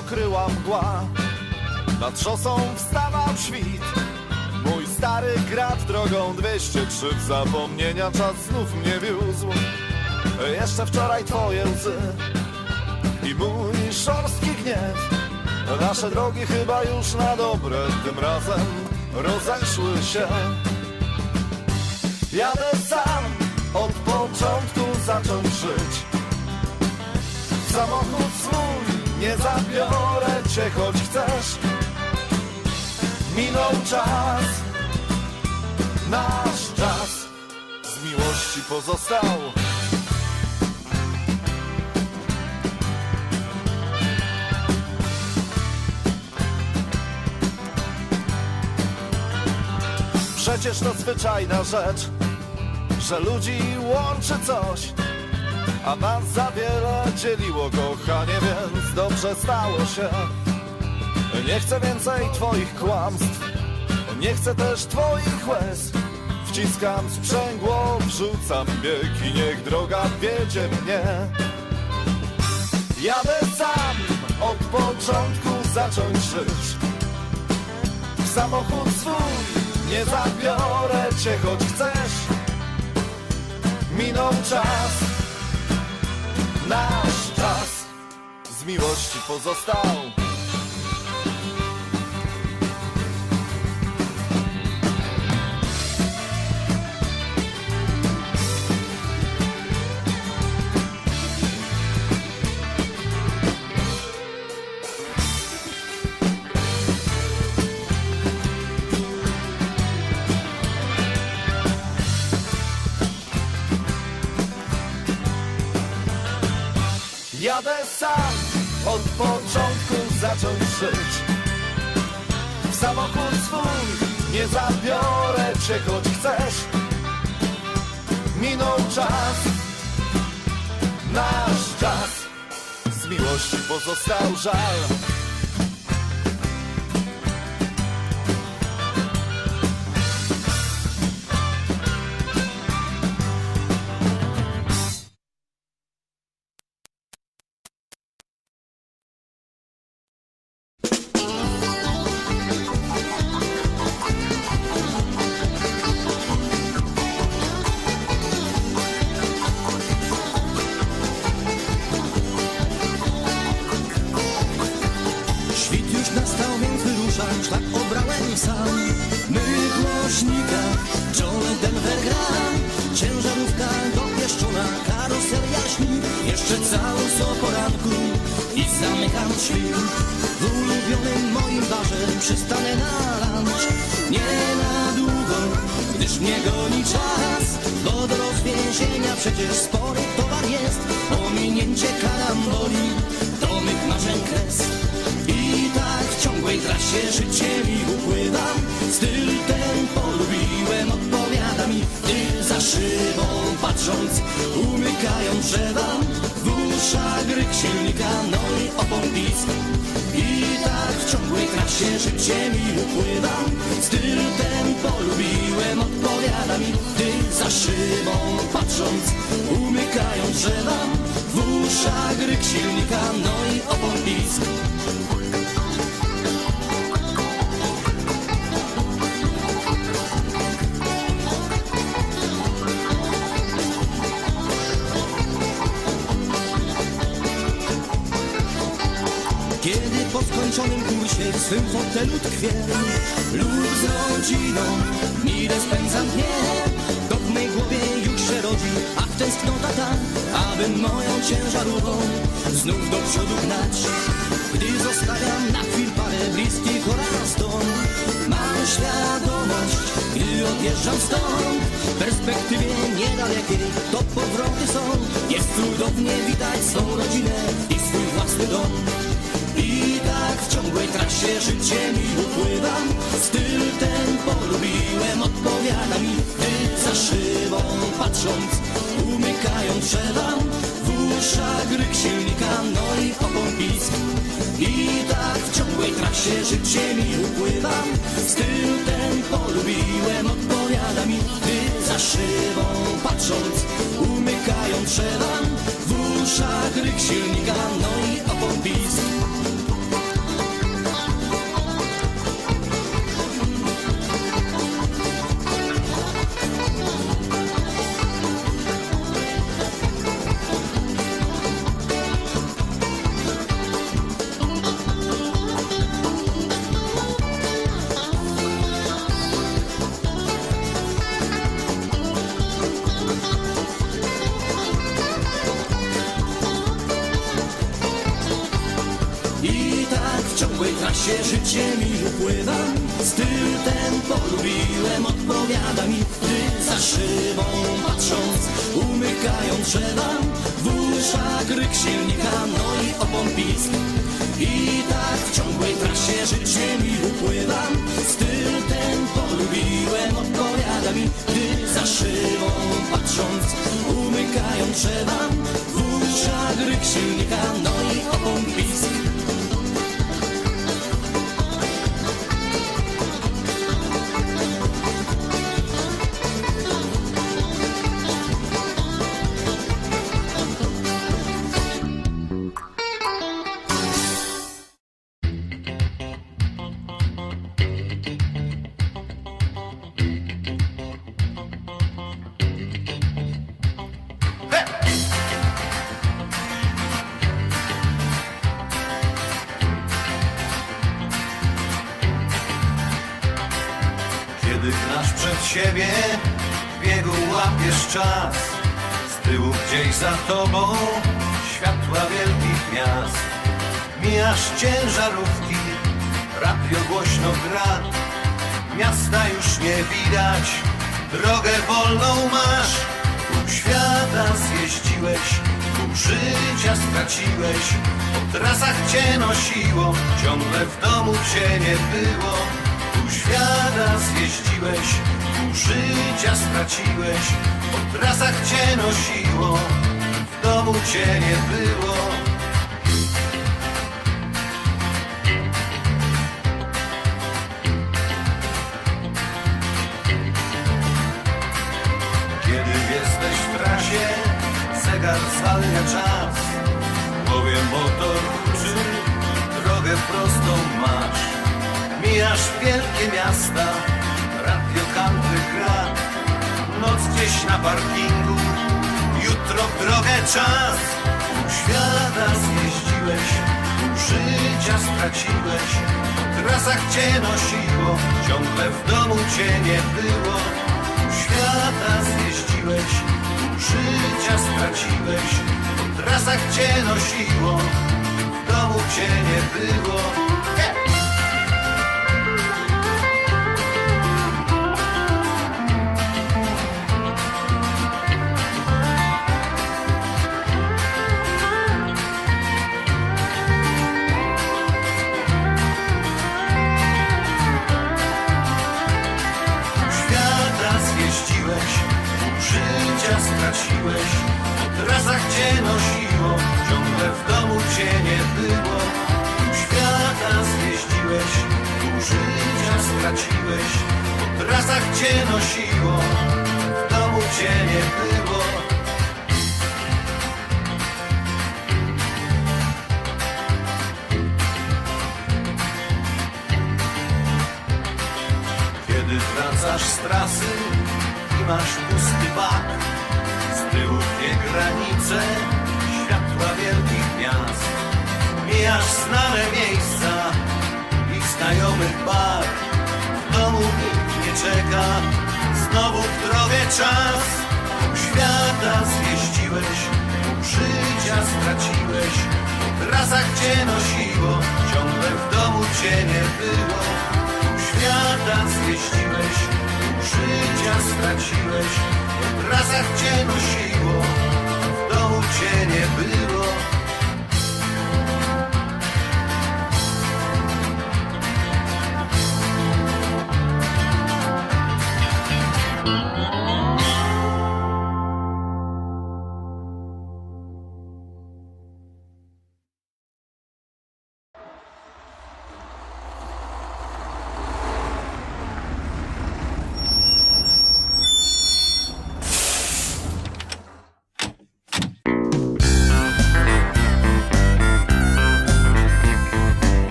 pokryła mgła. Nad szosą wstawał świt. Mój stary grat drogą 203 w zapomnienia czas znów mnie wiózł. Jeszcze wczoraj twoje łzy i mój szorstki gniew. Nasze drogi chyba już na dobre tym razem rozeszły się. Jadę sam od początku zacząć żyć. Samochód swój nie zabiorę cię, choć chcesz. Minął czas, nasz czas z miłości pozostał. Przecież to zwyczajna rzecz, że ludzi łączy coś, a nas za wiele dzieliło kochanie, więc dobrze stało się. Nie chcę więcej twoich kłamstw, nie chcę też twoich łez. Wciskam sprzęgło, wrzucam bieg i niech droga wiedzie mnie. Jadę sam od początku zacząć żyć. W samochód swój nie zabiorę cię, choć chcesz. Minął czas, nasz czas z miłości pozostał. Od początku zacząć żyć. W samochód swój nie zabiorę cię, choć chcesz. Minął czas, nasz czas. Z miłości pozostał żal. Głośnika, Johnny Denver gra. Ciężarówka dopieszczona, karosel jaśni. Jeszcze cały o poranku i zamykam drzwi. W ulubionym moim barze przystanę na lunch. Nie na długo, gdyż mnie goni czas. Bo do rozwięzienia przecież spory towar jest. Ominięcie karamboli, do mych marzeń kres. Ciągłej trasie. Życie mi upływa. Styl ten polubiłem, odpowiada mi. Gdy za szybą patrząc umykają drzewa. W uszach gryk silnika, no i opon I tak w ciągłej trasie życie mi upływa. Styl ten polubiłem, odpowiada mi. Gdy za szybą patrząc umykają drzewa. W uszach gryk silnika, no i opon pisk po skończonym kursie w swym fotelu tkwię. Lub z rodziną mile spędzam dnie. To w mej głowie już się rodzi, ach tęsknota ta Aby moją ciężarówką znów do przodu gnać. Gdy zostawiam na chwil parę bliskich oraz dom Mam świadomość, gdy odjeżdżam stąd. W perspektywie niedalekiej to powroty są. Jest cudownie widać swą rodzinę i swój własny dom trasie życie mi upływa. Styl ten polubiłem, odpowiada mi. Gdy za szybą patrząc umykają drzewa. W uszach gryk silnika, no i opon I tak w ciągłej trasie życie mi upływa. Styl ten polubiłem, odpowiada mi. Gdy za szybą patrząc umykają drzewa. W uszach ryk silnika, no i opon za szybą patrząc, umykają drzewa W uszach ryk silnika, no i opon pisk. I tak w ciągłej trasie życie mi upływa Styl ten polubiłem, odpowiada mi Gdy za szybą patrząc, umykają drzewa W uszach ryk silnika, no i opon pisk tobą światła wielkich miast. Mijasz ciężarówki, radio głośno gra. Miasta już nie widać, drogę wolną masz. Pół świata zjeździłeś, pół życia straciłeś. Po trasach cię nosiło, ciągle w domu cię nie było. Pół świata zjeździłeś, pół życia straciłeś. Po trasach cię nosiło, domu cię nie było. Kiedy jesteś w trasie, zegar zwalnia czas. Bowiem motor huczy, drogę prostą masz. Mijasz wielkie miasta, radio country gra. Noc gdzieś na parkingu, jutro w drogę czas. Świata zjeździłeś, życia straciłeś. W trasach cię nosiło, ciągle w domu cię nie było. Świata zjeździłeś, życia straciłeś. Po trasach cię nosiło, w domu cię nie było po trasach cię nosiło, ciągle w domu cię nie było. Pół świata zjeździłeś, pół życia straciłeś, po trasach cię nosiło, w domu cię nie było. Kiedy wracasz z trasy i masz pusty bak Dwie granice, światła wielkich miast Mijasz znane miejsca i znajomy bar. W domu nikt nie czeka, znowu w drogę czas. Świata zjeździłeś, życia straciłeś. Po trasach cię nosiło, ciągle w domu cię nie było. Świata zjeździłeś, życia straciłeś Po trasach cię nosiło, w domu cię nie było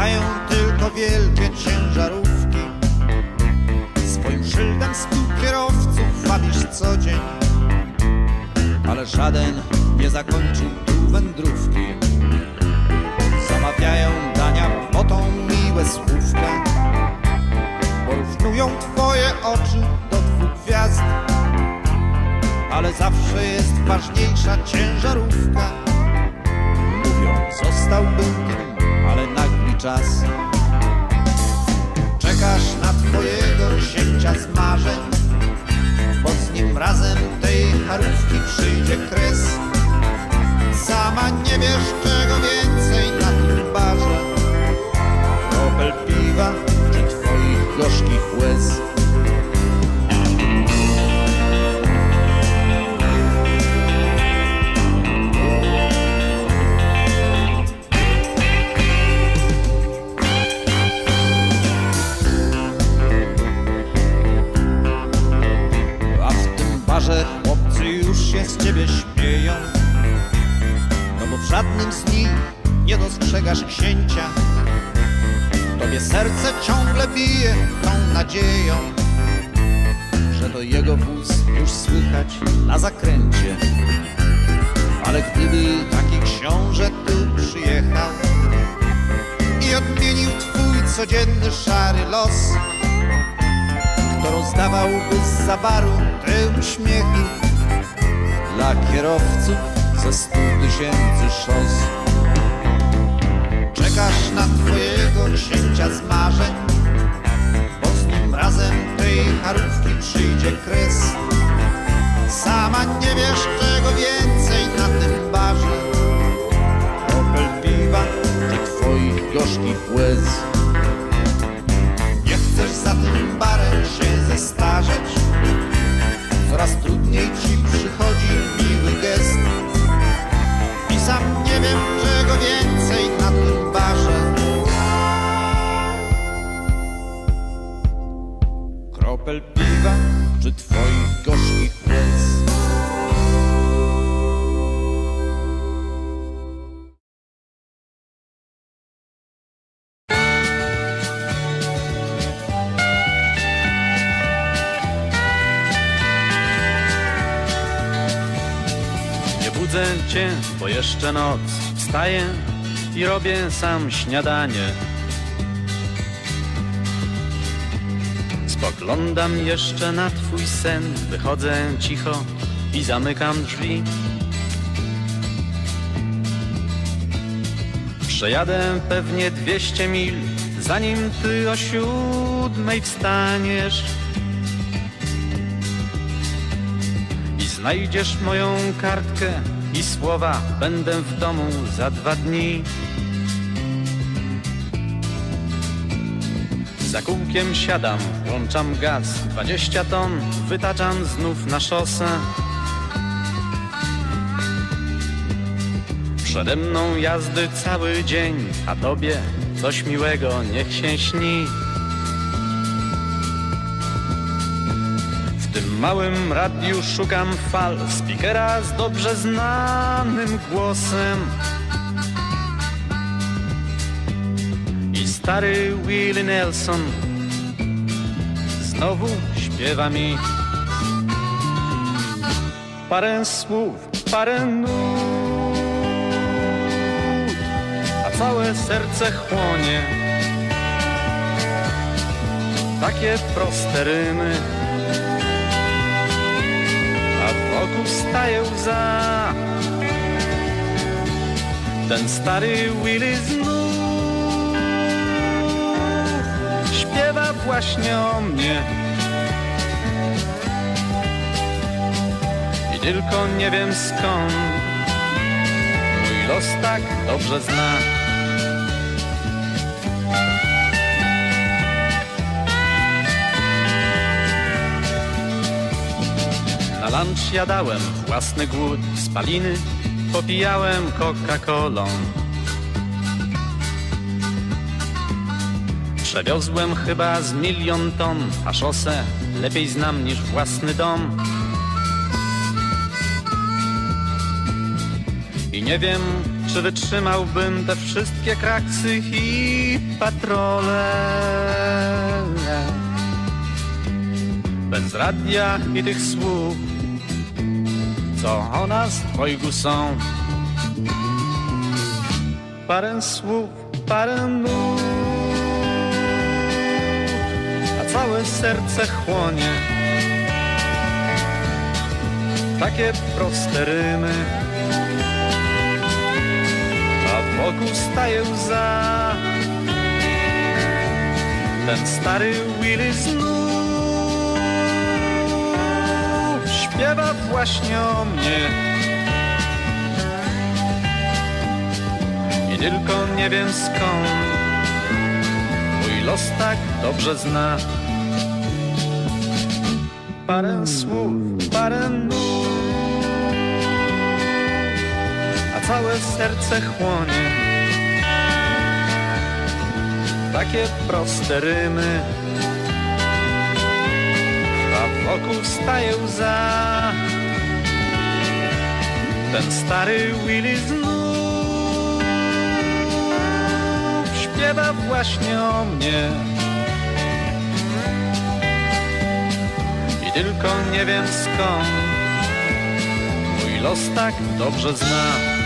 Stają tylko wielkie ciężarówki. Swoim szyldem stu kierowców wabisz co dzień. Ale żaden nie zakończył tu wędrówki. Zamawiają dania potą miłe słówka. Porównują twoje oczy do dwóch gwiazd. Ale zawsze jest ważniejsza ciężarówka. Mówią, zostałbym czas. Czekasz na twojego księcia z marzeń, bo z nim razem tej charówki przyjdzie kres. Sama nie wiesz czego więcej na tym barze. Kropel piwa barze chłopcy już się z ciebie śmieją No bo w żadnym z nich nie dostrzegasz księcia. Tobie serce ciągle bije tą nadzieją Że to jego wóz już słychać na zakręcie. Ale gdyby taki książę tu przyjechał I odmienił twój codzienny szary los rozdawałby z zabaru te uśmiechy dla kierowców ze stu tysięcy szos. Czekasz na twojego księcia z marzeń, bo z nim razem tej charówki przyjdzie kres. Sama nie wiesz czego więcej na tym barze, kropel piwa czy twoich gorzkich łez. Chcesz za tym barem się zestarzeć? Coraz trudniej ci przychodzi miły gest. I sam nie wiem czego więcej bo jeszcze noc Wstaję i robię sam śniadanie. Spoglądam jeszcze na twój sen Wychodzę cicho i zamykam drzwi. Przejadę pewnie 200 mil Zanim ty o siódmej wstaniesz. I znajdziesz moją kartkę i słowa będę w domu za dwa dni. Za kółkiem siadam, włączam gaz, 20 ton wytaczam znów na szosę. Przede mną jazdy cały dzień, a tobie coś miłego niech się śni. W tym małym radiu szukam fal Speakera z dobrze znanym głosem. I stary Willie Nelson Znowu śpiewa mi Parę słów, parę nut A całe serce chłonie. Takie proste rymy wokół staje łza. Ten stary Willy znów śpiewa właśnie o mnie. I tylko nie wiem skąd mój los tak dobrze zna. Lunch jadałem własny głód, spaliny popijałem Coca-Colą. Przewiozłem chyba z milion ton, a szosę lepiej znam niż własny dom. I nie wiem, czy wytrzymałbym te wszystkie kraksy i patrole. Bez radia i tych słów, co o nas dwojgu są. Parę słów, parę nut, a całe serce chłonie. takie proste rymy, a wokół staje łza. Ten stary Willy znów śpiewa właśnie o mnie. I tylko nie wiem skąd mój los tak dobrze zna. Parę słów, parę nut, a całe serce chłonie. Takie proste rymy, wokół staje łza. Ten stary Willy znów śpiewa właśnie o mnie. I tylko nie wiem skąd mój los tak dobrze zna.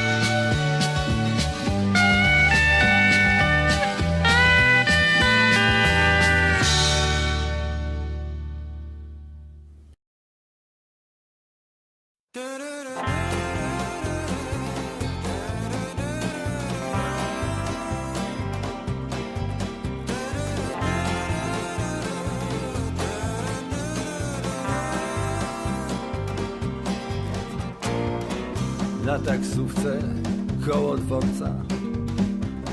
Na taksówce koło dworca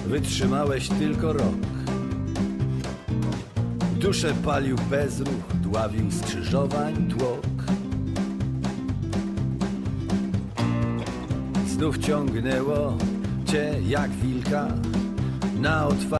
wytrzymałeś tylko rok. Duszę palił bezruch, dławił skrzyżowań tłok. Znów ciągnęło cię jak wilka na otwarte